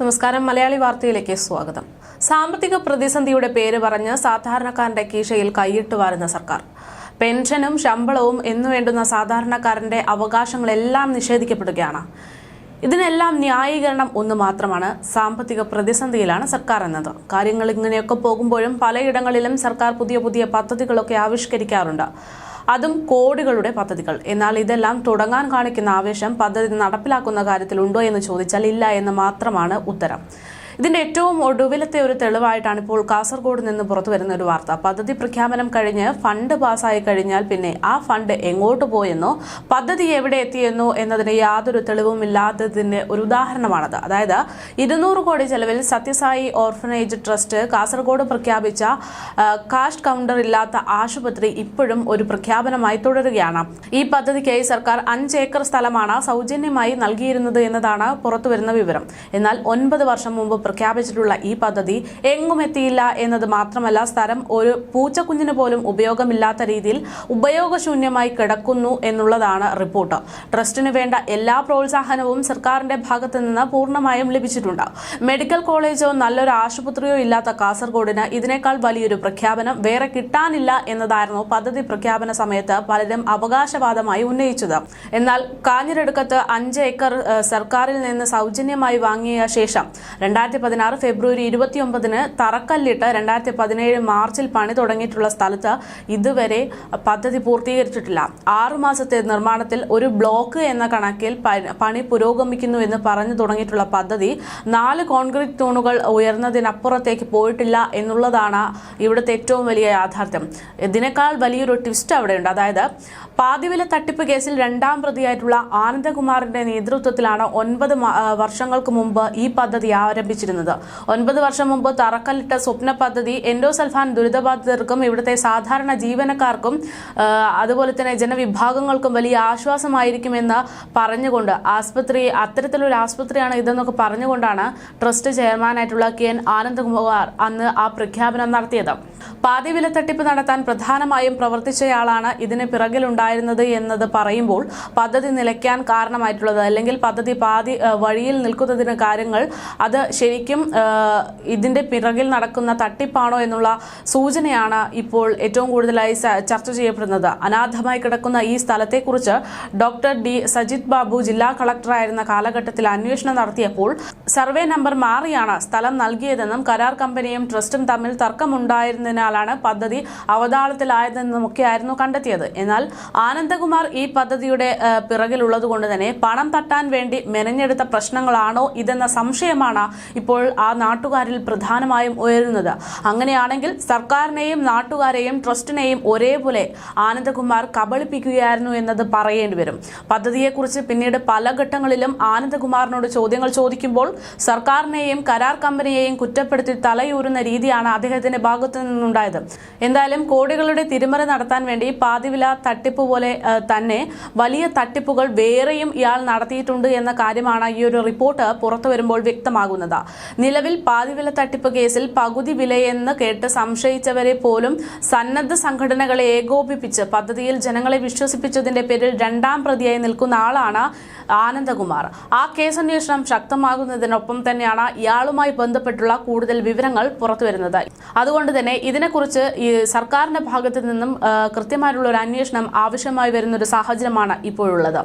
നമസ്കാരം. മലയാളി വാർത്തയിലേക്ക് സ്വാഗതം. സാമ്പത്തിക പ്രതിസന്ധിയുടെ പേര് പറഞ്ഞ് സാധാരണക്കാരന്റെ കീശയിൽ കൈയിട്ട് വാരുന്ന സർക്കാർ. പെൻഷനും ശമ്പളവും എന്നു വേണ്ടുന്ന സാധാരണക്കാരന്റെ അവകാശങ്ങളെല്ലാം നിഷേധിക്കപ്പെടുകയാണ്. ഇതിനെല്ലാം ന്യായീകരണം ഒന്ന് മാത്രമാണ് സാമ്പത്തിക പ്രതിസന്ധിയിലാണ് സർക്കാർ എന്നത്. കാര്യങ്ങൾ ഇങ്ങനെയൊക്കെ പോകുമ്പോഴും പലയിടങ്ങളിലും സർക്കാർ പുതിയ പുതിയ പദ്ധതികളൊക്കെ ആവിഷ്കരിക്കാറുണ്ട്. അതും കോടികളുടെ പദ്ധതികൾ. എന്നാൽ ഇതെല്ലാം തുടങ്ങാൻ കാണിക്കുന്ന ആവേശം പദ്ധതി നടപ്പിലാക്കുന്ന കാര്യത്തിലുണ്ടോ എന്ന് ചോദിച്ചാൽ ഇല്ല എന്ന് മാത്രമാണ് ഉത്തരം. ഇതിന്റെ ഏറ്റവും ഒടുവിലത്തെ ഒരു തെളിവായിട്ടാണ് ഇപ്പോൾ കാസർഗോഡ് നിന്ന് പുറത്തു വരുന്ന ഒരു വാർത്ത. പദ്ധതി പ്രഖ്യാപനം കഴിഞ്ഞ് ഫണ്ട് പാസ്സായി കഴിഞ്ഞാൽ പിന്നെ ആ ഫണ്ട് എങ്ങോട്ട് പോയെന്നോ പദ്ധതി എവിടെ എത്തിയെന്നോ എന്നതിന് യാതൊരു തെളിവുമില്ലാത്തതിന്റെ ഒരു ഉദാഹരണമാണത്. അതായത് ഇരുന്നൂറ് കോടി ചെലവിൽ സത്യസായി ഓർഫനേജ് ട്രസ്റ്റ് കാസർഗോഡ് പ്രഖ്യാപിച്ച കാസ്റ്റ് കൗണ്ടർ ഇല്ലാത്ത ആശുപത്രി ഇപ്പോഴും ഒരു പ്രഖ്യാപനമായി തുടരുകയാണ്. ഈ പദ്ധതിക്കായി സർക്കാർ അഞ്ച് ഏക്കർ സ്ഥലമാണ് സൗജന്യമായി നൽകിയിരുന്നത് എന്നതാണ് പുറത്തുവരുന്ന വിവരം. എന്നാൽ ഒൻപത് വർഷം മുമ്പ് പ്രഖ്യാപിച്ചിട്ടുള്ള ഈ പദ്ധതി എങ്ങും എത്തിയില്ല എന്നത് മാത്രമല്ല സ്ഥലം ഒരു പൂച്ചക്കുഞ്ഞിന് പോലും ഉപയോഗമില്ലാത്ത രീതിയിൽ ഉപയോഗശൂന്യമായി കിടക്കുന്നു എന്നുള്ളതാണ് റിപ്പോർട്ട്. ട്രസ്റ്റിന് വേണ്ട എല്ലാ പ്രോത്സാഹനവും സർക്കാരിന്റെ ഭാഗത്തു നിന്ന് പൂർണമായും ലഭിച്ചിട്ടുണ്ട്. മെഡിക്കൽ കോളേജോ നല്ലൊരു ആശുപത്രിയോ ഇല്ലാത്ത കാസർഗോഡിന് ഇതിനേക്കാൾ വലിയൊരു പ്രഖ്യാപനം വേറെ കിട്ടാനില്ല എന്നതായിരുന്നു പദ്ധതി പ്രഖ്യാപന സമയത്ത് പലരും അവകാശവാദമായി ഉന്നയിച്ചത്. എന്നാൽ കാഞ്ഞിരടുക്കത്ത് അഞ്ച് ഏക്കർ സർക്കാരിൽ നിന്ന് സൗജന്യമായി വാങ്ങിയ ശേഷം രണ്ടായിരത്തി പതിനാറ് ഫെബ്രുവരി ഇരുപത്തിയൊമ്പതിന് തറക്കല്ലിട്ട് രണ്ടായിരത്തി പതിനേഴ് മാർച്ചിൽ പണി തുടങ്ങിയിട്ടുള്ള സ്ഥലത്ത് ഇതുവരെ പദ്ധതി പൂർത്തീകരിച്ചിട്ടില്ല. ആറു മാസത്തെ നിർമ്മാണത്തിൽ ഒരു ബ്ലോക്ക് എന്ന കണക്കിൽ പണി പുരോഗമിക്കുന്നു എന്ന് പറഞ്ഞു തുടങ്ങിയിട്ടുള്ള പദ്ധതി നാല് കോൺക്രീറ്റ് തൂണുകൾ ഉയർന്നതിനപ്പുറത്തേക്ക് പോയിട്ടില്ല എന്നുള്ളതാണ് ഇവിടുത്തെ ഏറ്റവും വലിയ യാഥാർത്ഥ്യം. ഇതിനേക്കാൾ വലിയൊരു ട്വിസ്റ്റ് അവിടെയുണ്ട്. അതായത് പാതിവില തട്ടിപ്പ് കേസിൽ രണ്ടാം പ്രതിയായിട്ടുള്ള ആനന്ദകുമാറിന്റെ നേതൃത്വത്തിലാണ് ഒൻപത് വർഷങ്ങൾക്ക് മുമ്പ് ഈ പദ്ധതി ആരംഭിച്ചിരുന്നത് ഒൻപത് വർഷം മുമ്പ് തറക്കല്ലിട്ട സ്വപ്ന പദ്ധതി എൻഡോസൽഫാൻ ദുരിതബാധിതർക്കും ഇവിടുത്തെ സാധാരണ ജീവനക്കാർക്കും അതുപോലെ തന്നെ ജനവിഭാഗങ്ങൾക്കും വലിയ ആശ്വാസമായിരിക്കുമെന്ന് പറഞ്ഞുകൊണ്ട് ആസ്പത്രി അത്തരത്തിലൊരു ആസ്പത്രിയാണ് ഇതെന്നൊക്കെ പറഞ്ഞുകൊണ്ടാണ് ട്രസ്റ്റ് ചെയർമാനായിട്ടുള്ള കെ എൻ ആനന്ദകുമാർ അന്ന് ആ പ്രഖ്യാപനം നടത്തിയത്. പാതിവില തട്ടിപ്പ് നടത്താൻ പ്രധാനമായും പ്രവർത്തിച്ചയാളാണ് ഇതിന് പിറകിലുണ്ടായിരുന്നത് എന്നത് പറയുമ്പോൾ പദ്ധതി നിലയ്ക്കാൻ കാരണമായിട്ടുള്ളത് അല്ലെങ്കിൽ പദ്ധതി പാതി വഴിയിൽ നിൽക്കുന്നതിന് കാര്യങ്ങൾ അത് ശരിക്കും ഇതിന്റെ പിറകിൽ നടക്കുന്ന തട്ടിപ്പാണോ എന്നുള്ള സൂചനയാണ് ഇപ്പോൾ ഏറ്റവും കൂടുതലായി ചർച്ച ചെയ്യപ്പെടുന്നത്. അനാഥമായി കിടക്കുന്ന ഈ സ്ഥലത്തെക്കുറിച്ച് ഡോക്ടർ ഡി സജിത് ബാബു ജില്ലാ കളക്ടറായിരുന്ന കാലഘട്ടത്തിൽ അന്വേഷണം നടത്തിയപ്പോൾ സർവേ നമ്പർ മാറിയാണ് സ്ഥലം നൽകിയതെന്നും കരാർ കമ്പനിയും ട്രസ്റ്റും തമ്മിൽ തർക്കമുണ്ടായിരുന്നതിനാലാണ് പദ്ധതി അവതാളത്തിലായതെന്നുമൊക്കെയായിരുന്നു കണ്ടെത്തിയത്. എന്നാൽ ആനന്ദകുമാർ ഈ പദ്ധതിയുടെ പിറകിലുള്ളത് പിറകിലുള്ളതുകൊണ്ട് തന്നെ പണം തട്ടാൻ വേണ്ടി മെനഞ്ഞെടുത്ത പ്രശ്നങ്ങളാണോ ഇതെന്ന സംശയമാണ് ഇപ്പോൾ ആ നാട്ടുകാരിൽ പ്രധാനമായും ഉയരുന്നത്. അങ്ങനെയാണെങ്കിൽ സർക്കാരിനെയും നാട്ടുകാരെയും ട്രസ്റ്റിനെയും ഒരേപോലെ ആനന്ദകുമാർ കബളിപ്പിക്കുകയായിരുന്നു എന്നത് പറയേണ്ടി വരും. പദ്ധതിയെക്കുറിച്ച് പിന്നീട് പല ഘട്ടങ്ങളിലും ആനന്ദകുമാറിനോട് ചോദ്യങ്ങൾ ചോദിക്കുമ്പോൾ സർക്കാരിനെയും കരാർ കമ്പനിയെയും കുറ്റപ്പെടുത്തി തലയൂരുന്ന രീതിയാണ് അദ്ദേഹത്തിന്റെ ഭാഗത്തു നിന്നുണ്ടായത്. എന്തായാലും കോടികളുടെ തിരിമറി നടത്താൻ വേണ്ടി പാതിവില തട്ടിപ്പ് പോലെ തന്നെ വലിയ തട്ടിപ്പുകൾ വേറെയും ഇയാൾ നടത്തിയിട്ടുണ്ട് എന്ന കാര്യമാണ് ഈ ഒരു റിപ്പോർട്ട് പുറത്തു വരുമ്പോൾ വ്യക്തമാകുന്നത്. നിലവിൽ പാതിവില തട്ടിപ്പ് കേസിൽ പകുതി വിലയെന്ന് കേട്ട് സംശയിച്ചവരെ പോലും സന്നദ്ധ സംഘടനകളെ ഏകോപിപ്പിച്ച് പദ്ധതിയിൽ ജനങ്ങളെ വിശ്വസിപ്പിച്ചതിന്റെ പേരിൽ രണ്ടാം പ്രതിയായി നിൽക്കുന്ന ആളാണ് ആനന്ദകുമാർ. ആ കേസന്വേഷണം ശക്തമാകുന്നതിനൊപ്പം തന്നെയാണ് ഇയാളുമായി ബന്ധപ്പെട്ടുള്ള കൂടുതൽ വിവരങ്ങൾ പുറത്തുവരുന്നത് അതുകൊണ്ട് തന്നെ ഇതിനെക്കുറിച്ച് ഈ സർക്കാരിന്റെ ഭാഗത്തു നിന്നും കൃത്യമായിട്ടുള്ള ഒരു അന്വേഷണം ആവശ്യമായി വരുന്ന ഒരു സാഹചര്യമാണ് ഇപ്പോഴുള്ളത്.